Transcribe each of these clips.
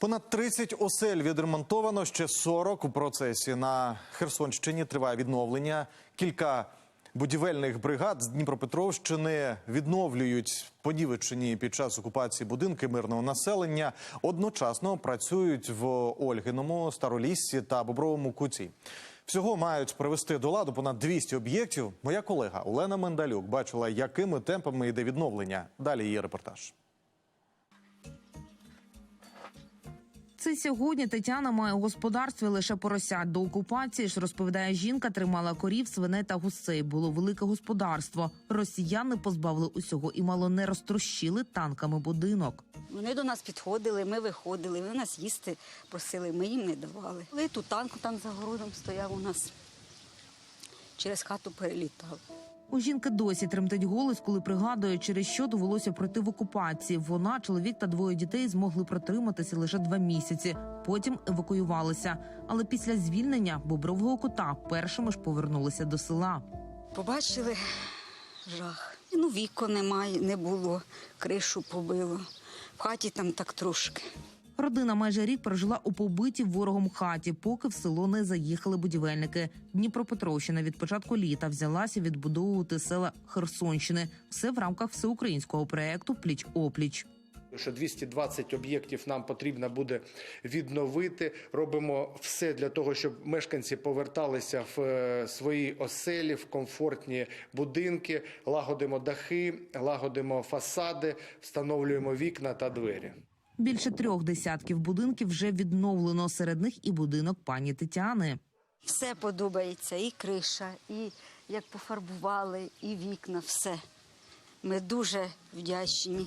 Понад 30 осель відремонтовано, ще 40 у процесі. На Херсонщині триває відновлення. Кілька будівельних бригад з Дніпропетровщини відновлюють понівечені під час окупації будинки мирного населення. Одночасно працюють в Ольгиному, Староліссі та Бобровому куті. Всього мають привести до ладу понад 200 об'єктів. Моя колега Олена Мендалюк бачила, якими темпами йде відновлення. Далі її репортаж. Це сьогодні Тетяна має господарстві лише поросят. До окупації ж розповідає жінка, тримала корів, свиней та гусей. Було велике господарство. Росіяни позбавили усього і мало не розтрощили танками будинок. Вони до нас підходили, ми виходили, вони нас їсти просили, ми їм не давали. Але тут танк там за городом стояв у нас, через хату перелітав. У жінки досі тремтить голос, коли пригадує, через що довелося пройти в окупації. Вона, чоловік та двоє дітей змогли протриматися лише два місяці. Потім евакуювалися. Але після звільнення бобрового кота першими ж повернулися до села. Побачили жах. Ну, вікон немає, не було, кришу побило. В хаті там так трошки. Родина майже рік прожила у побитій ворогом хаті, поки в село не заїхали будівельники. Дніпропетровщина від початку літа взялася відбудовувати села Херсонщини. Все в рамках всеукраїнського проекту Пліч опліч. Що 220 об'єктів нам потрібно буде відновити. Робимо все для того, щоб мешканці поверталися в е, свої оселі, в комфортні будинки, лагодимо дахи, лагодимо фасади, встановлюємо вікна та двері. Більше трьох десятків будинків вже відновлено. Серед них і будинок пані Тетяни. Все подобається, і криша, і як пофарбували, і вікна, все. Ми дуже вдячні.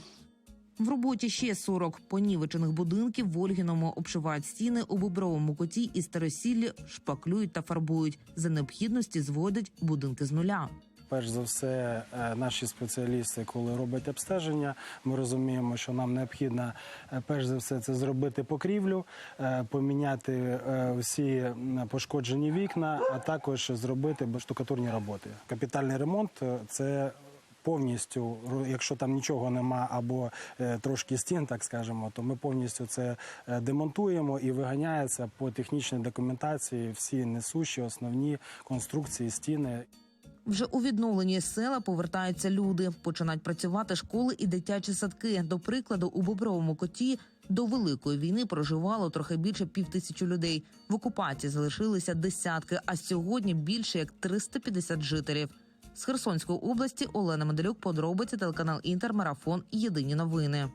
В роботі ще 40 понівечених будинків в Ольгіному обшивають стіни у бобровому коті і старосіллі шпаклюють та фарбують. За необхідності зводять будинки з нуля. Перш за все, е, наші спеціалісти, коли роблять обстеження, ми розуміємо, що нам необхідно е, перш за все це зробити покрівлю, е, поміняти всі пошкоджені вікна, а також зробити штукатурні роботи. Капітальний ремонт це. Повністю, якщо там нічого нема або трошки стін, так скажемо, то ми повністю це демонтуємо і виганяється по технічній документації всі несущі основні конструкції, стіни. Вже у відновлені села повертаються люди. Починають працювати школи і дитячі садки. До прикладу, у Бобровому коті до великої війни проживало трохи більше півтисячі людей. В окупації залишилися десятки, а сьогодні більше як 350 жителів. З Херсонської області Олена Медалюк, подробиці телеканал Інтер, марафон. Єдині новини.